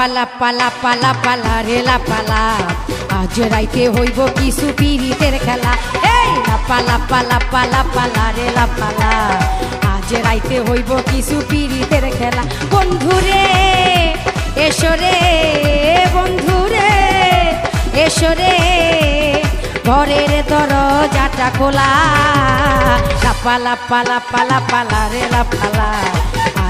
পালা পালা পালা পালা রেলা পালা। আজ রাইতে হইব কিছু পিরিতের খেলা। এই পালা পালা পালা পালা রেলা পালা। আজ রাইতে হইব কিছু পিরিতের খেলা। বন্ধুরে এসো রে বন্ধুরে এসো রে। ঘরের দরজাটা খোলা। লাপালা পালা পালা পালা রে লাপালা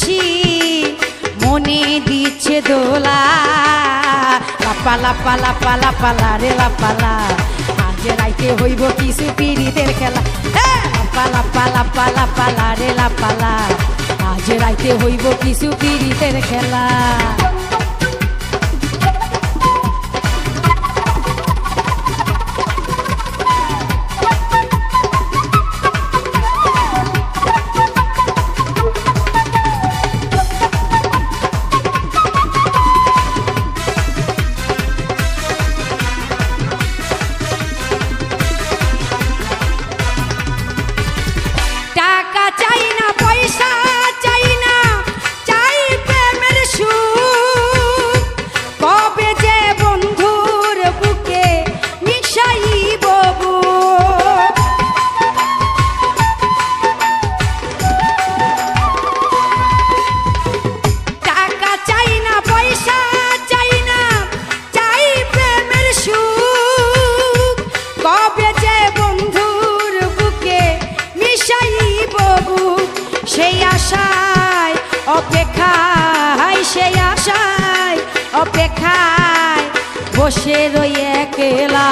খুশি, মনে দিচ্ছে দোলা। লাপা লাপা লাপা লাপা, লা রে লাপালা আজ রাইতে হইব কিছু পিরিতের খেলা। লাপা লাপা লাপা লাপা, লা রে লাপালা আজ রাইতে হইব কিছু পিরিতের খেলা। বসে রই একলা।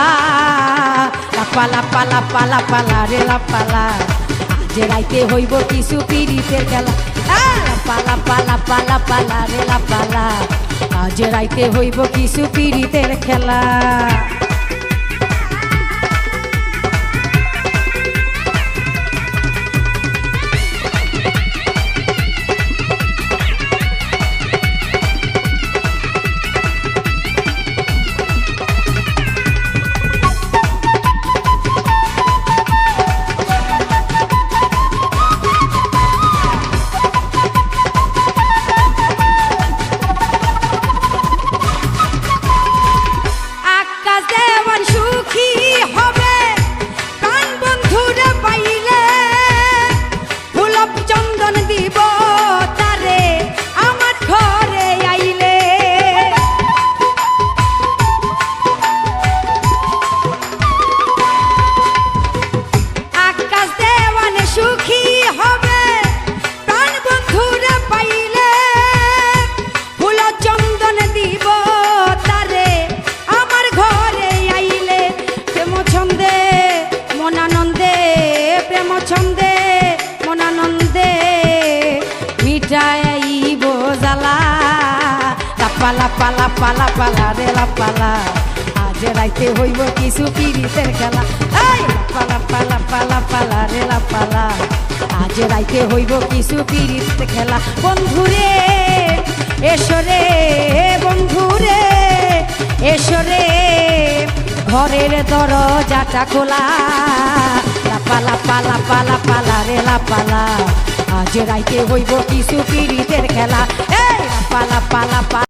লাপালা পালা পালা পালা রে লাপালা আজ রাইতে হইব কিছু পিরিতের খেলা। পালা পালা পালা পালা রে লাপালা আজ রাইতে হইব কিছু পিরিতের খেলা। লাপা লাপা লাপা লাপা লা রে লাপালা আজ রাইতে হইব কিছু পিরিতের খেলা। এই! লাপা লাপা লাপা লাপা লা রে লাপালা আজ রাইতে হইব কিছু পিরিত খেলা। বন্ধুরে এসো রে বন্ধুরে এসো রে। ঘরের দরজাটা খোলা। লাপালা পালা পালা পালা রে লাপালা আজ রাইতে হইব কিছু পিরিতের খেলা। এই! পালা পালা